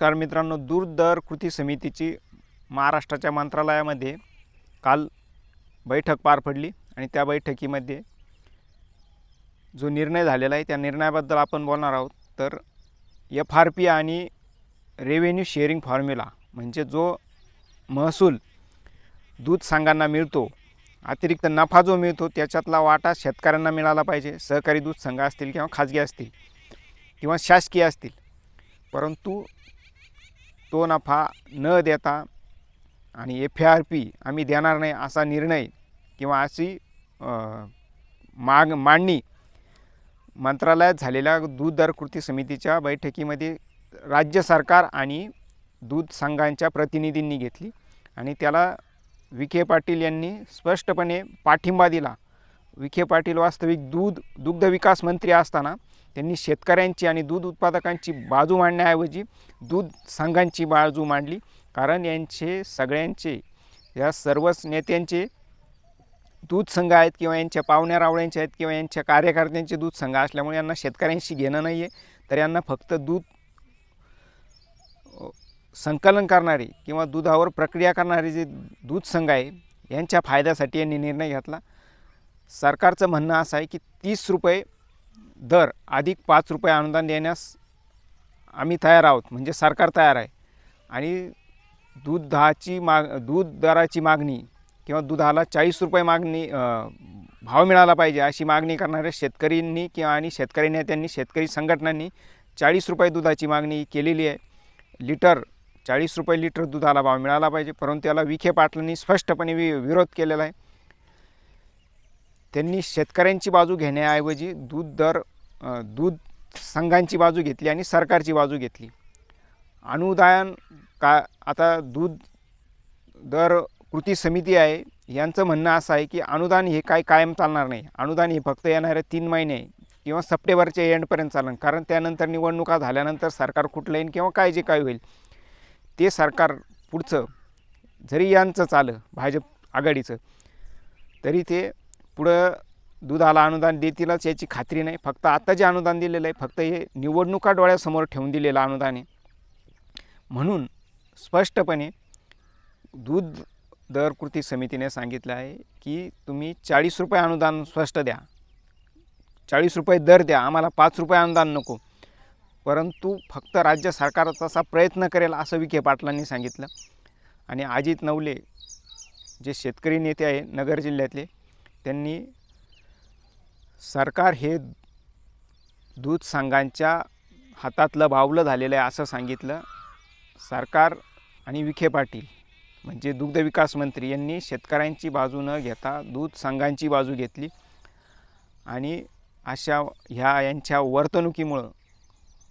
नमस्कार मित्रांनो दूरदर कृती समितीची महाराष्ट्राच्या मंत्रालयामध्ये काल बैठक पार पडली आणि त्या बैठकीमध्ये जो निर्णय झालेला आहे त्या निर्णयाबद्दल आपण बोलणार आहोत. तर एफ आर पी आणि रेव्हेन्यू शेअरिंग फॉर्म्युला म्हणजे जो महसूल दूध संघांना मिळतो अतिरिक्त नफा जो मिळतो त्याच्यातला वाटा शेतकऱ्यांना मिळाला पाहिजे. सहकारी दूध संघ असतील किंवा खाजगी असतील किंवा शासकीय असतील. परंतु तो नफा न देता आणि एफ आर पी आम्ही देणार नाही असा निर्णय किंवा अशी माग मांडणी मंत्रालयात झालेल्या दूध दर कृती समितीच्या बैठकीमध्ये राज्य सरकार आणि दूध संघांच्या प्रतिनिधींनी घेतली आणि त्याला विखे पाटील यांनी स्पष्टपणे पाठिंबा दिला. विखे पाटील वास्तविक दूध दुग्ध विकास मंत्री असताना त्यांनी शेतकऱ्यांची आणि दूध उत्पादकांची बाजू मांडण्याऐवजी दूध संघांची बाजू मांडली. कारण यांचे सगळ्यांचे या सर्वच नेत्यांचे दूध संघ आहेत किंवा यांच्या पाहुण्या रावळ्यांचे आहेत किंवा यांच्या कार्यकर्त्यांचे दूध संघ असल्यामुळे यांना शेतकऱ्यांशी घेणं नाही आहे तर यांना फक्त दूध संकलन करणारे किंवा दुधावर प्रक्रिया करणारे जे दूध संघ आहे यांच्या फायद्यासाठी यांनी निर्णय घेतला. सरकारचं म्हणणं असं आहे की तीस रुपये दर अधिक पाच रुपये अनुदान देण्यास आम्ही तयार आहोत म्हणजे सरकार तयार आहे. आणि दूध दहाची माग दूध दराची मागणी किंवा दुधाला चाळीस रुपये मागणी भाव मिळाला पाहिजे अशी मागणी करणाऱ्या शेतकऱ्यांनी किंवा आणि शेतकरी नेत्यांनी शेतकरी संघटनांनी चाळीस रुपये दुधाची मागणी केलेली आहे. लिटर चाळीस रुपये लिटर दुधाला भाव मिळाला पाहिजे परंतु याला विखे पाटलांनी स्पष्टपणे वि विरोध केलेला आहे. त्यांनी शेतकऱ्यांची बाजू घेण्याऐवजी दूध दर दूध संघांची बाजू घेतली आणि सरकारची बाजू घेतली. अनुदान का आता दूध दर कृती समिती आहे यांचं म्हणणं असं आहे की अनुदान हे काय कायम चालणार नाही. अनुदान हे फक्त येणाऱ्या तीन महिने किंवा सप्टेंबरच्या एंडपर्यंत चालेल कारण त्यानंतर निवडणुका झाल्यानंतर सरकार कुठलं येईल किंवा काय जे काय होईल ते सरकार पुढचं जरी यांचं चालं भाजप आघाडीचं तरी ते पुढं दुधाला अनुदान देतीलच याची खात्री नाही. फक्त आत्ता जे अनुदान दिलेलं आहे फक्त हे निवडणुका डोळ्यासमोर ठेवून दिलेलं अनुदान आहे. म्हणून स्पष्टपणे दूध दर कृती समितीने सांगितलं आहे की तुम्ही चाळीस रुपये अनुदान स्पष्ट द्या. चाळीस रुपये दर द्या आम्हाला पाच रुपये अनुदान नको. परंतु फक्त राज्य सरकार तसा प्रयत्न करेल असं विखे पाटलांनी सांगितलं. आणि अजित नवले जे शेतकरी नेते आहे नगर जिल्ह्यातले त्यांनी सरकार हे दूध संघांच्या हातातलं बावलं झालेलं आहे असं सांगितलं. सरकार आणि विखे पाटील म्हणजे दुग्धविकास मंत्री यांनी शेतकऱ्यांची बाजू न घेता दूध संघांची बाजू घेतली. आणि अशा ह्या यांच्या वर्तणुकीमुळं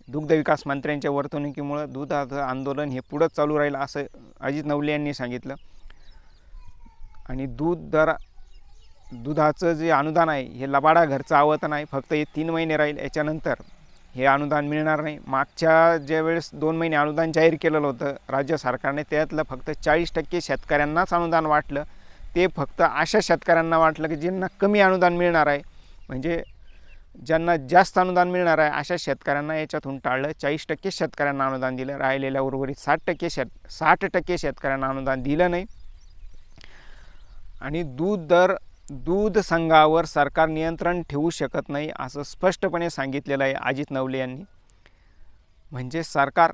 दुग्धविकास मंत्र्यांच्या वर्तणुकीमुळं दुधाचं आंदोलन हे पुढंच चालू राहील असं अजित नवले यांनी सांगितलं. आणि दूध दर दुधाचं जे अनुदान आहे हे लबाडा घरचं आवतं नाही फक्त हे तीन महिने राहील याच्यानंतर हे अनुदान मिळणार नाही. मागच्या ज्या वेळेस दोन महिने अनुदान जाहीर केलेलं होतं राज्य सरकारने त्यातलं फक्त चाळीस टक्के शेतकऱ्यांनाच अनुदान वाटलं. ते फक्त अशा शेतकऱ्यांना वाटलं की ज्यांना कमी अनुदान मिळणार आहे म्हणजे ज्यांना जास्त अनुदान मिळणार आहे अशा शेतकऱ्यांना याच्यातून टाळलं. चाळीस टक्के शेतकऱ्यांना अनुदान दिलं राहिलेल्या उर्वरित साठ टक्के शेत साठ टक्के शेतकऱ्यांना अनुदान दिलं नाही. आणि दूध दर दूध संघावर सरकार नियंत्रण ठेवू शकत नाही असं स्पष्टपणे सांगितलेलं आहे अजित नवले यांनी. म्हणजे सरकार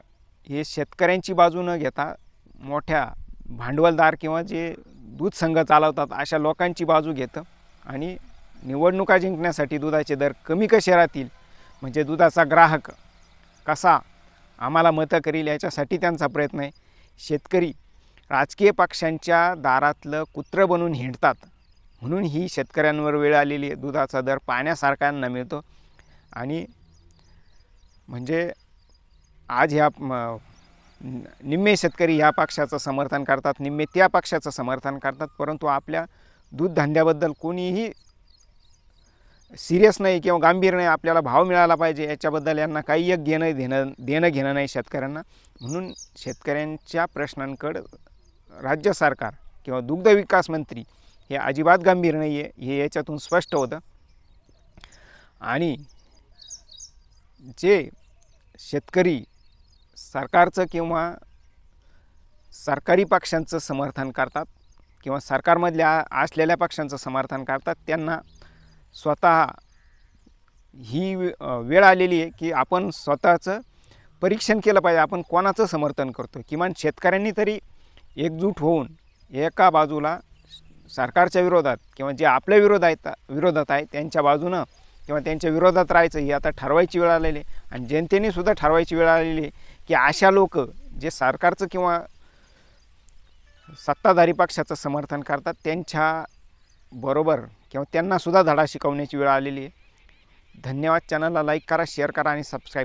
हे शेतकऱ्यांची बाजू न घेता मोठ्या भांडवलदार किंवा जे दूध संघ चालवतात अशा लोकांची बाजू घेतं आणि निवडणुका जिंकण्यासाठी दुधाचे दर कमी कसे राहतील? म्हणजे दुधाचा ग्राहक कसा आम्हाला मतं करील याच्यासाठी त्यांचा प्रयत्न आहे. शेतकरी राजकीय पक्षांच्या दारातलं कुत्रं बनून हिंडतात. म्हणून ही शेतकऱ्यांवर वेळ आलेली आहे. दुधाचा दर पाण्यासारख्यांना मिळतो आणि म्हणजे आज ह्या निम्मे शेतकरी ह्या पक्षाचं समर्थन करतात निम्मे त्या पक्षाचं समर्थन करतात परंतु आपल्या दूध धंद्याबद्दल कोणीही सिरियस नाही किंवा गांभीर नाही आपल्याला भाव मिळाला पाहिजे याच्याबद्दल यांना काही एक घेणं देणं देणं घेणं नाही शेतकऱ्यांना. म्हणून शेतकऱ्यांच्या प्रश्नांकडं राज्य सरकार किंवा दुग्ध विकास मंत्री हे अजिबात गंभीर नाही आहे हे याच्यातून स्पष्ट होतं. आणि जे शेतकरी सरकारचं किंवा सरकारी पक्षांचं समर्थन करतात किंवा सरकारमधल्या असलेल्या पक्षांचं समर्थन करतात त्यांना स्वतः ही वेळ आलेली आहे की आपण स्वतःचं परीक्षण केलं पाहिजे. आपण कोणाचं समर्थन करतो किमान शेतकऱ्यांनी तरी एकजूट होऊन एका बाजूला सरकारच्या विरोधात किंवा जे आपल्या विरोध आहेत विरोधात आहे त्यांच्या बाजूनं किंवा त्यांच्या विरोधात राहायचं ही आता ठरवायची वेळ आलेली आहे. आणि जनतेने सुद्धा ठरवायची वेळ आलेली आहे की अशा लोक जे सरकारचं किंवा सत्ताधारी पक्षाचं समर्थन करतात त्यांच्या बरोबर किंवा त्यांनासुद्धा धडा शिकवण्याची वेळ आलेली आहे. धन्यवाद. चॅनलला लाईक करा शेअर करा आणि सबस्क्राईब